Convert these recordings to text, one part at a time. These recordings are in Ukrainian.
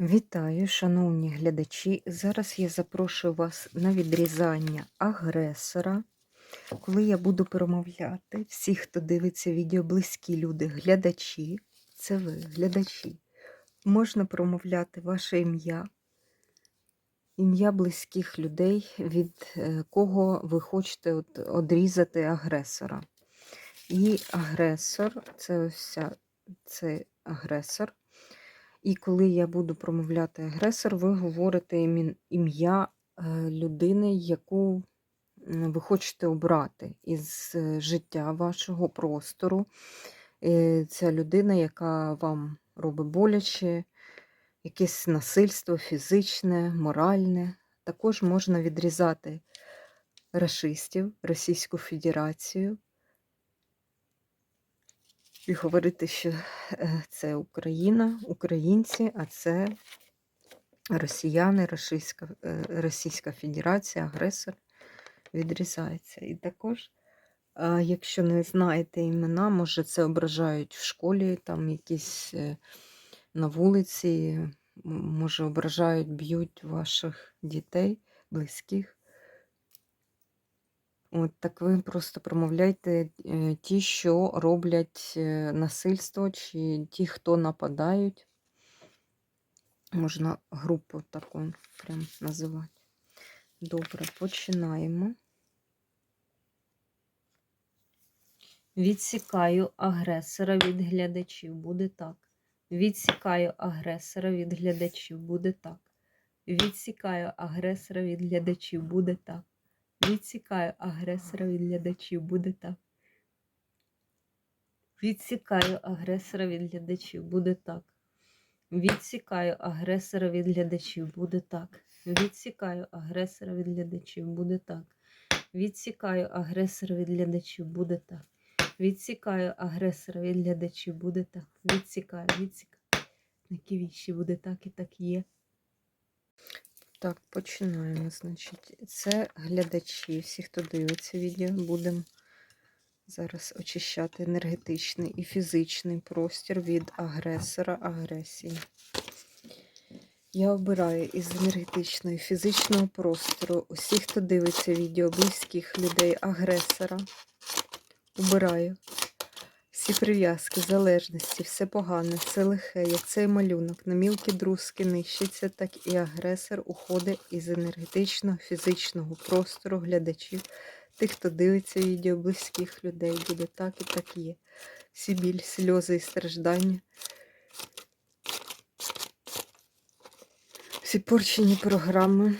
Вітаю, шановні глядачі. Зараз я запрошую вас на відрізання агресора. Коли я буду промовляти, всі, хто дивиться відео, близькі люди, глядачі, це ви, глядачі, можна промовляти ваше ім'я, ім'я близьких людей, від е, кого ви хочете от одрізати агресора. І агресор це ось ця- це агресор. І коли я буду промовляти агресор, ви говорите ім'я е, людини, яку ви хочете обрати із е, життя вашого простору. Е, Ця людина, яка вам робить боляче, якесь насильство фізичне, моральне. Також можна відрізати рашистів, Російську Федерацію, і говорити, що е, це Україна, українці, а це росіяни, Російська, е, Російська Федерація, агресор відрізається. І також, якщо не знаєте імена, може це ображають в школі, там якісь е, на вулиці, може ображають, б'ють ваших дітей, близьких. От так ви просто промовляйте е, ті, що роблять е, насильство, чи ті, хто нападають. Можна групу таку прям називати. Добре, починаємо. Відсікаю агресора від глядачів. Буде так. Відсікаю агресора від глядачів. Буде так. Відсікаю агресора від глядачів. Буде так. Відсікаю агресора від глядачів. Буде так. Відсікаю агресора від глядачів. Буде так. Відсікаю агресора від глядачів. Буде так. Відсікаю агресора від глядачів. Буде так. Відсікаю агресора від глядачів. Буде так. Відсікаю агресора від глядачів. Буде так. Відсікаю, відсікаю. Які віщі буде так і так є. Так, починаємо. Значить, це глядачі, всі, хто дивиться відео, будемо зараз очищати енергетичний і фізичний простір від агресора, агресії. Я обираю із енергетичного і фізичного простору усіх, хто дивиться відео, близьких людей, агресора. Убираю всі прив'язки, залежності, все погане, все лихе, як цей малюнок, на мілкі друзки нищиться, так і агресор уходить із енергетичного, фізичного простору глядачів, тих, хто дивиться відео, близьких людей, буде так і так є. Всі біль, сльози і страждання. Всі порчені програми,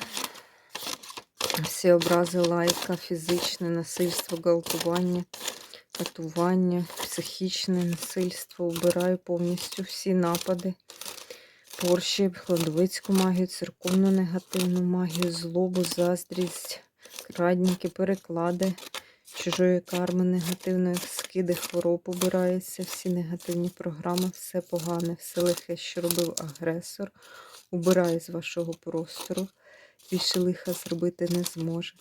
всі образи лайка, фізичне насильство, гвалтування, катування, психічне насильство. Убираю повністю всі напади, порші, кладовицьку магію, церковну негативну магію, злобу, заздрість, крадніки, переклади. Чужої карми негативної скиди, хвороб убирається, всі негативні програми, все погане, все лихе, що робив агресор, убирає з вашого простору. Більше лиха зробити не зможе.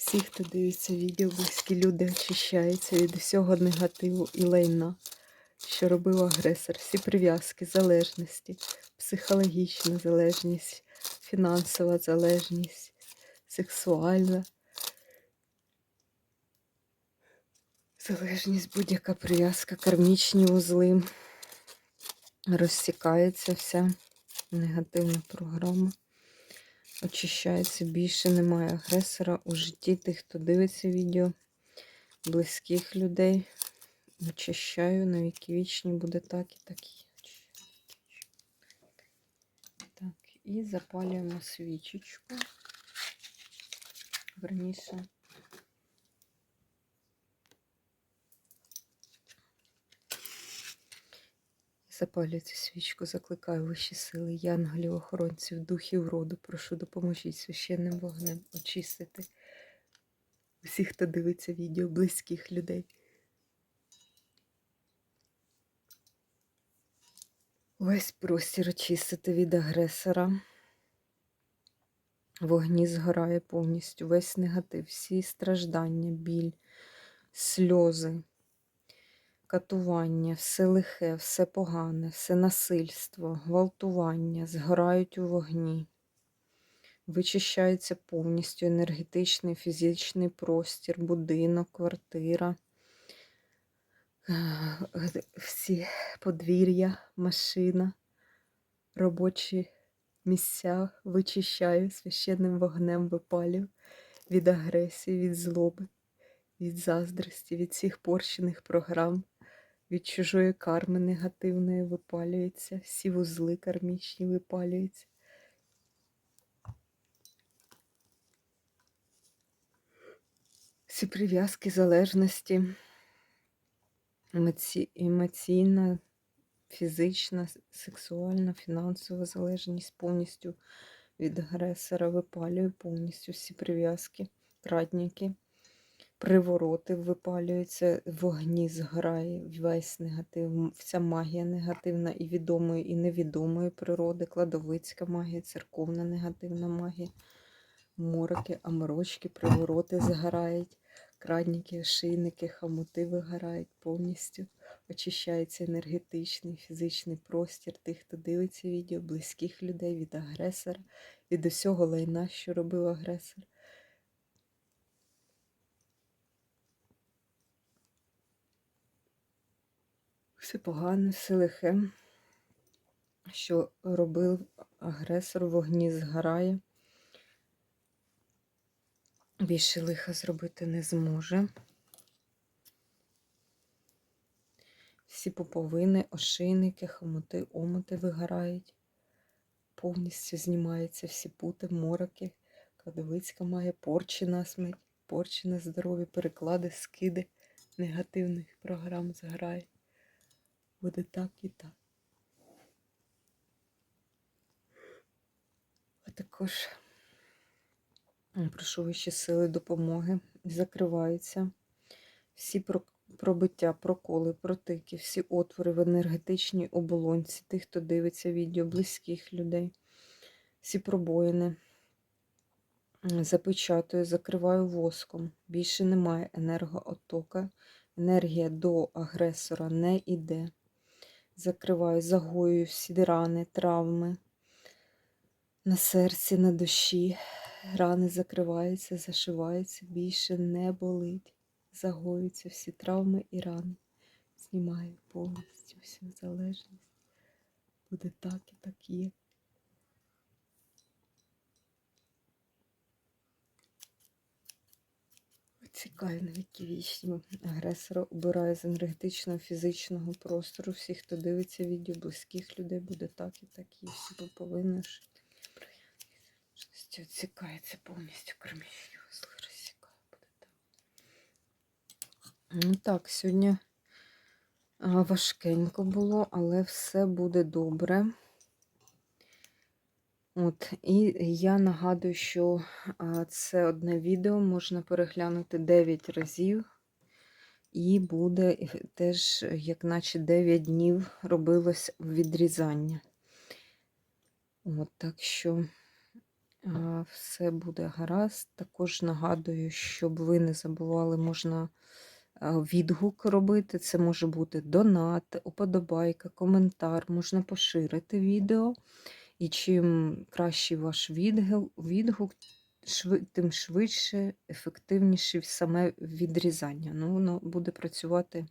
Всі, хто дивиться відео, близькі люди очищаються від усього негативу і лайна, що робив агресор, всі прив'язки, залежності, психологічна залежність, фінансова залежність, сексуальна. Залежність, будь-яка прив'язка, кармічні вузли. Розсікається вся негативна програма. Очищається більше, немає агресора у житті тих, хто дивиться відео, близьких людей. Очищаю на віки вічні, буде так і так. Так, і запалюємо свічечку. Верніше. Запалюю цю свічку, закликаю вищі сили, янголів, охоронців, духів роду. Прошу, допоможіть священним вогнем очистити усіх, хто дивиться відео, близьких людей. Весь простір очистити від агресора. Вогні згорає повністю, весь негатив, всі страждання, біль, сльози, катування, все лихе, все погане, все насильство, гвалтування згорають у вогні. Вичищається повністю енергетичний, фізичний простір, будинок, квартира, всі подвір'я, машина, робочі місця вичищаю, священним вогнем випалюю від агресії, від злоби, від заздрості, від всіх порщених програм, від чужої карми негативної випалюється, всі вузли кармічні випалюються. Всі прив'язки, залежності, емоці... емоційна, фізична, сексуальна, фінансова залежність повністю від агресора випалюю повністю всі прив'язки, крадніки, привороти випалюються, вогні зграє, весь негатив, вся магія негативна і відомої, і невідомої природи, кладовицька магія, церковна негативна магія, мороки, аморочки, привороти згорають, крадніки, ошейники, хамути вигорають повністю. Очищається енергетичний, фізичний простір тих, хто дивиться відео, близьких людей від агресора, від усього лайна, що робив агресор. Все погане, все лихе, що робив агресор, вогні згорає. Більше лиха зробити не зможе. Всі пуповини, ошейники, хомути, омоти вигорають. Повністю знімаються всі пути, мороки. Кладовицька має порчі на смерть, порчі на здоров'я, переклади, скиди негативних програм зграють. Буде так і так. А також прошу вищі сили допомоги. Закриваються всі пробиття, проколи, протики, всі отвори в енергетичній оболонці, тих, хто дивиться відео, близьких людей, всі пробоїни. Запечатую, закриваю воском. Більше немає енергооттока. Енергія до агресора не йде. Закриваю, загоюю всі рани, травми на серці, на душі. Рани закриваються, зашиваються, більше не болить загоюються всі травми і рани. Знімаю повністю всю залежність. Буде так і так є. Цікаві на віки вічні. Агресора обирає з енергетичного, фізичного простору. Всіх, хто дивиться відео, близьких людей, буде так і так є. Всі повинні жити. Цікається повністю кормічні вузли розсікає. Буде так. Ну Так, сьогодні важкенько було, але все буде добре. От, І я нагадую, що це одне відео можна переглянути 9 разів, і буде теж, як наче 9 днів робилось відрізання. От, Так що все буде гаразд. Також нагадую, щоб ви не забували, можна відгук робити. Це може бути донат, уподобайка, коментар, можна поширити відео. І чим кращий ваш відгук, тим швидше, ефективніше саме відрізання. Ну, Воно буде працювати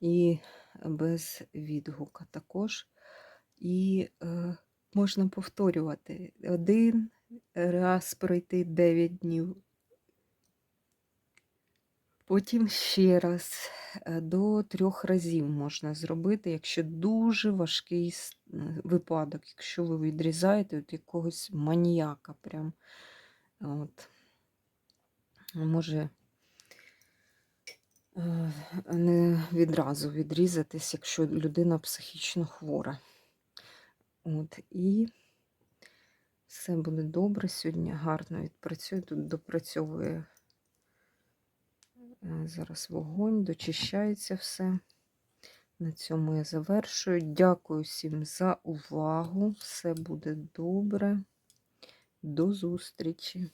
і без відгука також. І е, можна повторювати один раз пройти 9 днів. Потім ще раз е, до трьох разів можна зробити, якщо дуже важкий випадок, якщо ви відрізаєте от якогось маніяка, прям от, може е, не відразу відрізатись, якщо людина психічно хвора. От, І все буде добре. Сьогодні гарно відпрацює, тут допрацьовує. Е, зараз вогонь, дочищається все. На цьому я завершую. Дякую всім за увагу. Все буде добре. До зустрічі!